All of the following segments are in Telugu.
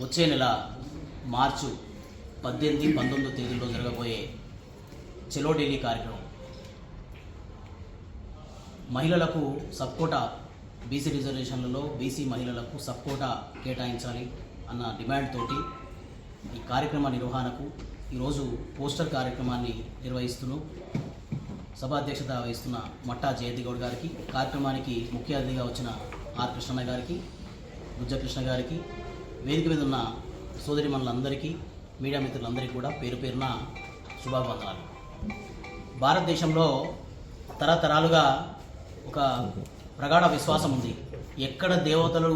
వచ్చే నెల మార్చు పద్దెనిమిది పంతొమ్మిదో తేదీల్లో జరగబోయే చెలో డైలీ కార్యక్రమం. మహిళలకు సబ్కోటా బీసీ రిజర్వేషన్లలో బీసీ మహిళలకు సబ్కోటా కేటాయించాలి అన్న డిమాండ్ తోటి ఈ కార్యక్రమ నిర్వహణకు ఈరోజు పోస్టర్ కార్యక్రమాన్ని నిర్వహిస్తున్నాం. సభాధ్యక్షత వహిస్తున్న మట్టా జయంతి గౌడ్ గారికి కార్యక్రమానికి ముఖ్య అతిథిగా వచ్చిన ఆర్ కృష్ణన్న గారికి బుజ్జకృష్ణ గారికి వేదిక మీద ఉన్న సోదరి మనులందరికీ మీడియా మిత్రులందరికీ కూడా పేరు పేరున శుభాభివందనాలు. భారతదేశంలో తరతరాలుగా ఒక ప్రగాఢ విశ్వాసం ఉంది. ఎక్కడ దేవతలు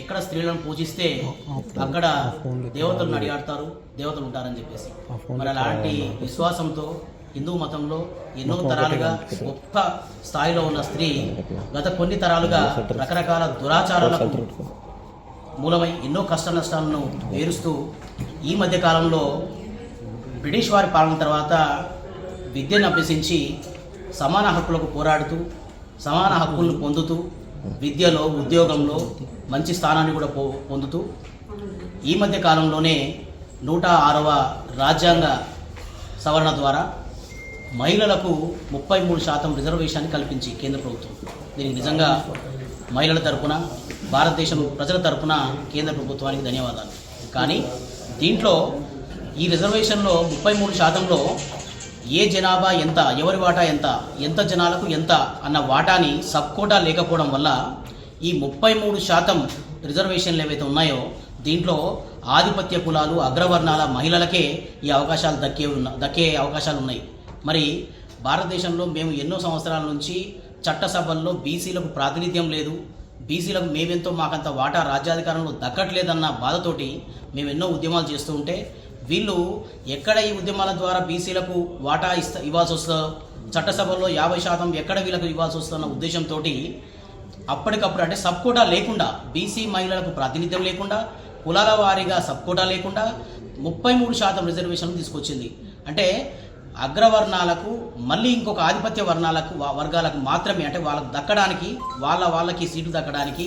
ఎక్కడ స్త్రీలను పూజిస్తే అక్కడ దేవతలను నడియాడతారు దేవతలు ఉంటారని చెప్పేసి. మరి అలాంటి విశ్వాసంతో హిందూ మతంలో ఎన్నో తరాలుగా గొప్ప స్థాయిలో ఉన్న స్త్రీ గత కొన్ని తరాలుగా రకరకాల దురాచారాలకు మూలమై ఎన్నో కష్ట నష్టాలను వేరుస్తూ ఈ మధ్యకాలంలో బ్రిటిష్ వారి పాలన తర్వాత విద్యను అభ్యసించి సమాన హక్కులకు పోరాడుతూ సమాన హక్కులను పొందుతూ విద్యలో ఉద్యోగంలో మంచి స్థానాన్ని కూడా పో పొందుతూ ఈ మధ్య కాలంలోనే నూట ఆరవ రాజ్యాంగ సవరణ ద్వారా మహిళలకు ముప్పై మూడు శాతం రిజర్వేషన్ కల్పించి కేంద్ర ప్రభుత్వం. దీనికి నిజంగా మహిళల తరపున భారతదేశం ప్రజల తరపున కేంద్ర ప్రభుత్వానికి ధన్యవాదాలు. కానీ దీంట్లో ఈ రిజర్వేషన్లో ముప్పై మూడు శాతంలో ఏ జనాభా ఎంత ఎవరి వాటా ఎంత ఎంత జనాలకు ఎంత అన్న వాటాని సబ్ కోటా లేకపోవడం వల్ల ఈ ముప్పై మూడు శాతం రిజర్వేషన్లు ఏవైతే ఉన్నాయో దీంట్లో ఆధిపత్య కులాలు అగ్రవర్ణాల మహిళలకే ఈ అవకాశాలు దక్కే ఉన్న దక్కే అవకాశాలు ఉన్నాయి. మరి భారతదేశంలో మేము ఎన్నో సంవత్సరాల నుంచి చట్టసభల్లో బీసీలకు ప్రాతినిధ్యం లేదు బీసీలకు మేమెంతో మాకంత వాటా రాజ్యాధికారంలో దక్కట్లేదన్న బాధతోటి మేము ఎన్నో ఉద్యమాలు చేస్తూ ఉంటే వీళ్ళు ఎక్కడ ఈ ఉద్యమాల ద్వారా బీసీలకు వాటా ఇస్తా ఇవ్వాల్సి వస్తుందో చట్టసభల్లో యాభై శాతం ఎక్కడ వీళ్ళకు ఇవ్వాల్సి వస్తుందన్న ఉద్దేశంతో అప్పటికప్పుడు అంటే సబ్ కోటా లేకుండా బీసీ మహిళలకు ప్రాతినిధ్యం లేకుండా కులాల వారీగా సబ్ కోటా లేకుండా ముప్పై మూడు శాతం రిజర్వేషన్లు తీసుకొచ్చింది. అంటే అగ్రవర్ణాలకు మళ్ళీ ఇంకొక ఆధిపత్య వర్ణాలకు వర్గాలకు మాత్రమే అంటే వాళ్ళకు దక్కడానికి వాళ్ళ వాళ్ళకి సీట్లు దక్కడానికి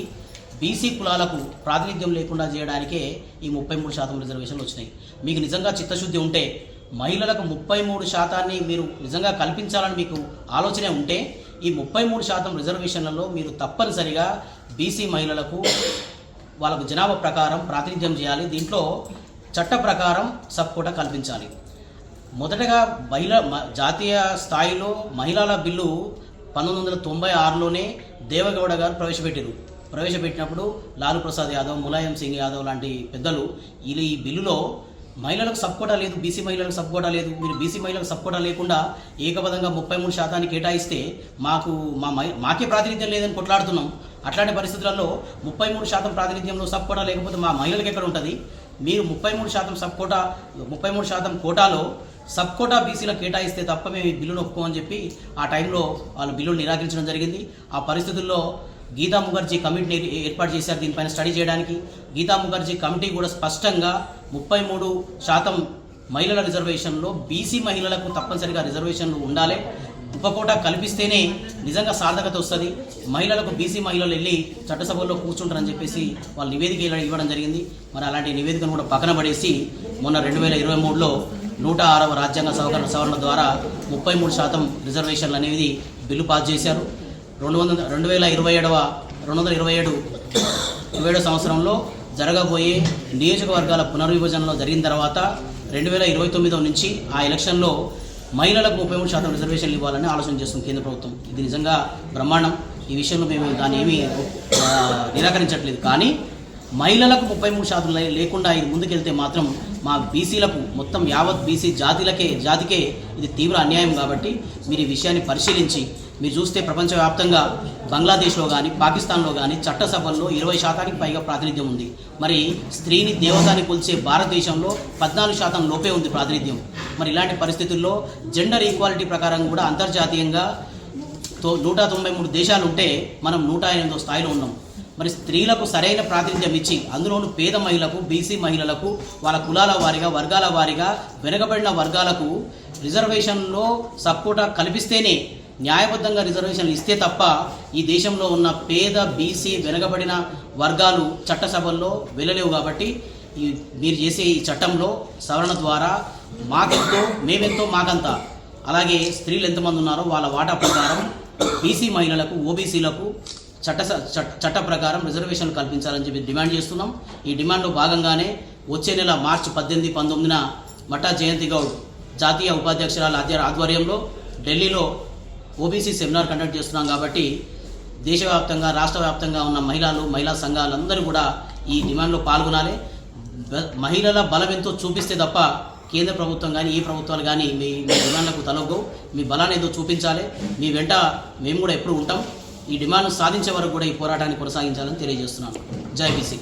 బీసీ కులాలకు ప్రాతినిధ్యం లేకుండా చేయడానికే ఈ ముప్పై మూడు శాతం రిజర్వేషన్లు వచ్చినాయి. మీకు నిజంగా చిత్తశుద్ధి ఉంటే మహిళలకు ముప్పై మూడు శాతాన్ని మీరు నిజంగా కల్పించాలని మీకు ఆలోచనే ఉంటే ఈ ముప్పై మూడు శాతం రిజర్వేషన్లలో మీరు తప్పనిసరిగా బీసీ మహిళలకు వాళ్ళకు జనాభా ప్రకారం ప్రాతినిధ్యం చేయాలి. దీంట్లో చట్ట ప్రకారం సపోర్ట కల్పించాలి. మొదటగా మహిళ మ- జాతీయ స్థాయిలో మహిళల బిల్లు పంతొమ్మిది వందల తొంభై ఆరులోనే దేవగౌడ గారు ప్రవేశపెట్టారు ప్రవేశపెట్టినప్పుడు లాలూ ప్రసాద్ యాదవ్ ములాయం సింగ్ యాదవ్ లాంటి పెద్దలు వీళ్ళు ఈ బిల్లులో మహిళలకు సపోర్టా లేదు బీసీ మహిళలకు సపోర్టా లేదు మీరు బీసీ మహిళలకు సపోర్టా లేకుండా ఏకపదంగా ముప్పై మూడు శాతాన్ని కేటాయిస్తే మాకు మా మహి- మాకే ప్రాతినిధ్యం లేదని కొట్లాడుతున్నాం. అట్లాంటి పరిస్థితులలో ముప్పై మూడు శాతం ప్రాతినిధ్యంలో సపోర్టా లేకపోతే మా మహిళలకు ఎక్కడ ఉంటుంది? మీరు ముప్పై మూడు శాతం సపోటా ముప్పై మూడు శాతం కోటాలో సబ్ కోటా బీసీలకు కేటాయిస్తే తప్ప మేము ఈ బిల్లును ఒప్పుకోమని చెప్పి ఆ టైంలో వాళ్ళు బిల్లును నిరాకరించడం జరిగింది. ఆ పరిస్థితుల్లో గీతా ముఖర్జీ కమిటీని ఏర్పాటు చేశారు దీనిపైన స్టడీ చేయడానికి. గీతా ముఖర్జీ కమిటీ కూడా స్పష్టంగా ముప్పై మూడు శాతం మహిళల రిజర్వేషన్లో బీసీ మహిళలకు తప్పనిసరిగా రిజర్వేషన్లు ఉండాలి. ఉపకోట కల్పిస్తేనే నిజంగా సార్థకత వస్తుంది. మహిళలకు బీసీ మహిళలు వెళ్ళి చట్టసభల్లో కూర్చుంటారని చెప్పేసి వాళ్ళు నివేదిక ఇవ్వడం జరిగింది. మరి అలాంటి నివేదికను కూడా పక్కన పడేసి మొన్న రెండు వేల ఇరవై మూడులో నూట ఆరవ రాజ్యాంగ సవరణ సవరణ ద్వారా ముప్పై మూడు శాతం రిజర్వేషన్లు అనేది బిల్లు పాస్ చేశారు. రెండు వందల రెండు వేల ఇరవై ఏడవ రెండు వందల ఇరవై ఏడు ఇరవై ఏడవ సంవత్సరంలో జరగబోయే నియోజకవర్గాల పునర్విభజనలో జరిగిన తర్వాత రెండు వేల ఇరవై తొమ్మిదో నుంచి ఆ ఎలక్షన్లో మహిళలకు ముప్పై మూడు శాతం రిజర్వేషన్లు ఇవ్వాలని ఆలోచన చేస్తుంది కేంద్ర ప్రభుత్వం. ఇది నిజంగా బ్రహ్మాండం. ఈ విషయంలో మేము దాన్ని ఏమీ నిరాకరించట్లేదు. కానీ మహిళలకు ముప్పై మూడు శాతం లేకుండా ఇది ముందుకెళ్తే మాత్రం మా బీసీలకు మొత్తం యావత్ బీసీ జాతిలకే జాతికే ఇది తీవ్ర అన్యాయం కాబట్టి మీరు ఈ విషయాన్ని పరిశీలించి మీరు చూస్తే ప్రపంచవ్యాప్తంగా బంగ్లాదేశ్లో కానీ పాకిస్తాన్లో కానీ చట్టసభల్లో ఇరవై శాతానికి పైగా ప్రాతినిధ్యం ఉంది. మరి స్త్రీని దేవతాన్ని కొలిచే భారతదేశంలో పద్నాలుగు శాతం లోపే ఉంది ప్రాతినిధ్యం. మరి ఇలాంటి పరిస్థితుల్లో జెండర్ ఈక్వాలిటీ ప్రకారం కూడా అంతర్జాతీయంగా నూట తొంభై మూడు దేశాలు ఉంటే మనం నూట ఎనిమిదో స్థాయిలో ఉన్నాం. మరి స్త్రీలకు సరైన ప్రాతినిధ్యం ఇచ్చి అందులోనూ పేద మహిళలకు బీసీ మహిళలకు వాళ్ళ కులాల వారిగా వర్గాల వారిగా వెనుకబడిన వర్గాలకు రిజర్వేషన్లో సపోర్ట కల్పిస్తేనే న్యాయబద్ధంగా రిజర్వేషన్లు ఇస్తే తప్ప ఈ దేశంలో ఉన్న పేద బీసీ వెనకబడిన వర్గాలు చట్టసభల్లో వెళ్ళలేవు కాబట్టి ఈ మీరు చేసే ఈ చట్టంలో సవరణ ద్వారా మాకెంతో మేమెంతో మాకంత. అలాగే స్త్రీలు ఎంతమంది ఉన్నారో వాళ్ళ వాటా ప్రకారం బీసీ మహిళలకు ఓబీసీలకు చట్ట చట్ట చట్ట ప్రకారం రిజర్వేషన్లు కల్పించాలని చెప్పి డిమాండ్ చేస్తున్నాం. ఈ డిమాండ్లో భాగంగానే వచ్చే నెల మార్చి పద్దెనిమిది పంతొమ్మిదిన మఠా జయంతి గౌడ్ జాతీయ ఉపాధ్యక్షురాల ఆధ్వర్యంలో ఢిల్లీలో ఓబీసీ సెమినార్ కండక్ట్ చేస్తున్నాం కాబట్టి దేశవ్యాప్తంగా రాష్ట్ర వ్యాప్తంగా ఉన్న మహిళలు మహిళా సంఘాలందరూ కూడా ఈ డిమాండ్లో పాల్గొనాలి. మహిళల బలం ఎంతో చూపిస్తే తప్ప కేంద్ర ప్రభుత్వం కానీ ఈ ప్రభుత్వాలు కానీ మీ మీ డిమాండ్లకు తలొగ్గవు. మీ బలాన్ని ఏదో చూపించాలి. మీ వెంట మేము కూడా ఎప్పుడు ఉంటాం. ఈ డిమాండ్ సాధించే వరకు కూడా ఈ పోరాటాన్ని కొనసాగించాలని తెలియజేస్తున్నాను. జై బీసీ.